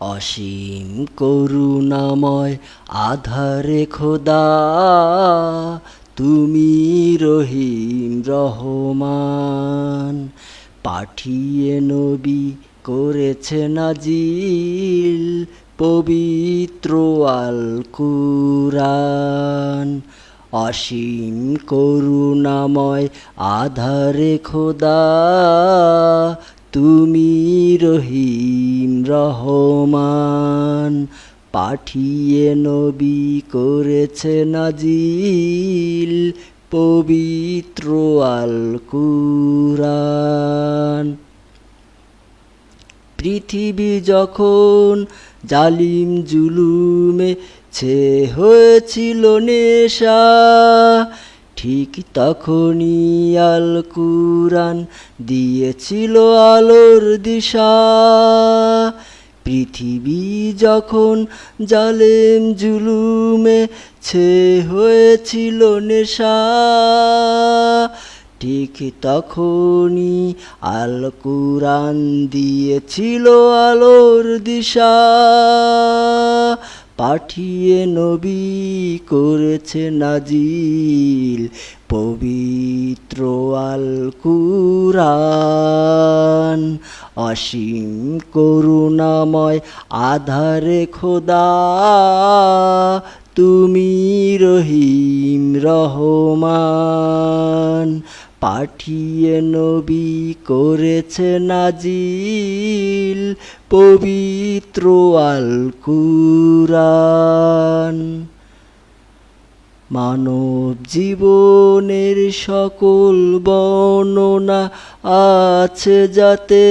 অসীম করুণাময় আধারে খোদা, তুমি রহিম রহমান। পাঠিয়ে নবী করেছে নাজিল পবিত্র আল কুরআন অসীম করুণাময় আধারে খোদা তুমি রহিম রহমান, পাঠিয়ে নবী করেছে নাজিল পবিত্র আল কুরআন পৃথিবী যখন জালিম জুলুমে ছে হয়েছিল নেশা ঠিক তখনই আল কুরআন দিয়েছিল আলোর দিশা। পৃথিবী যখন জালেম জুলুমে ছে হয়েছিল নেশা, ঠিক তখনই আল কুরআন দিয়েছিল আলোর দিশা। পাঠিয়ে নবী করেছে নাজিল পবিত্র আল কুরআন অসীম করুণাময় আধারে খোদা তুমি রহিম রহমান। পাঠিয়ে নবী করেছে নাজিল পবিত্র আল কুরআন মানব জীবনের সকল বর্ণনা আছে যাতে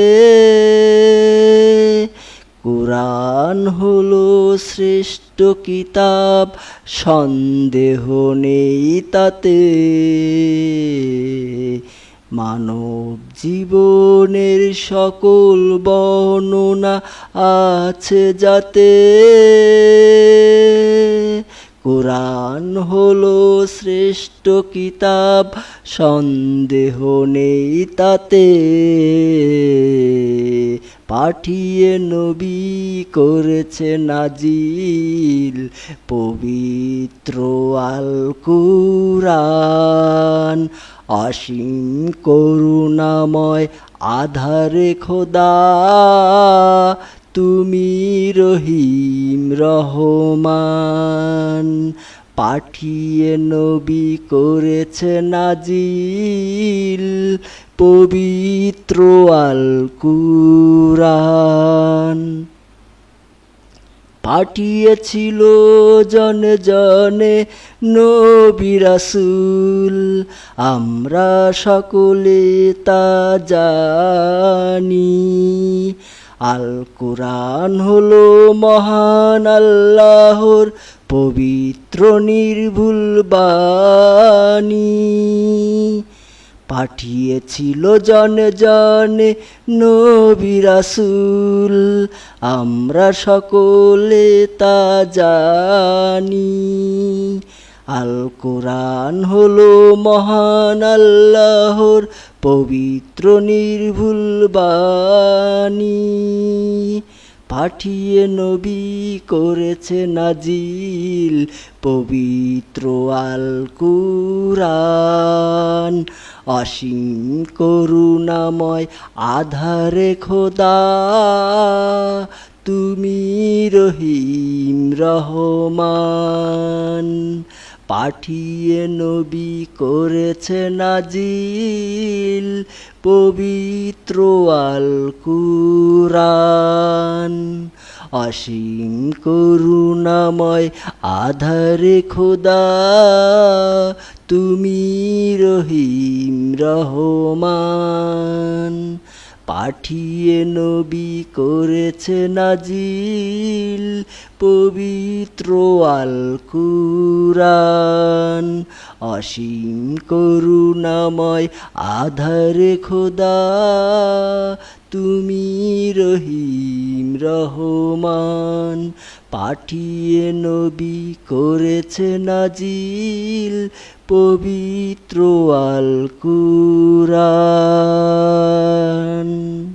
কোরআন হলো শ্রেষ্ঠ কিতাব, সন্দেহ নেই তাতে। মানব জীবনের সকল বর্ণনা আছে যাতে। কোরআন হলো শ্রেষ্ঠ কিতাব, সন্দেহ নেই তাতে। পাঠিয়ে নবী করেছে নাজিল পবিত্র আল কুরআন অসীম করুণাময় আধারে খোদা তুমি রহিম রহমান। পাঠিয়ে নবী করেছে নাজিল পবিত্র আল কুরআন পাঠিয়েছিল জনে জনে নবী রাসূল, আমরা সকলে তা জানি। আল কোরআন হলো মহান আল্লাহর পবিত্র নির্ভুল বাণী। পাঠিয়েছিল জনে জনে নবী রাসূল, আমরা সকলে তা জানি। আল কোরআন হলো মহান আল্লাহর পবিত্র নির্ভুল বাণী পাঠিয়ে নবী করেছে নাজিল পবিত্র আল কুরআন অসীম করুণাময় আধারে খোদা, তুমি রহিম রহমান। পাঠিয়ে নবী করেছে নাজিল পবিত্র আল কুরআন অসীম করুণাময় আধারে খোদা, তুমি রহিম রহমান। পাঠিয়ে নবী করেছে নাজিল পবিত্র আল কুরআন। অসীম করুণাময় আধারে খোদা, তুমি রহিম রহমান। পাঠিয়ে নবী করেছে নাজিল পবিত্র আল কুরআন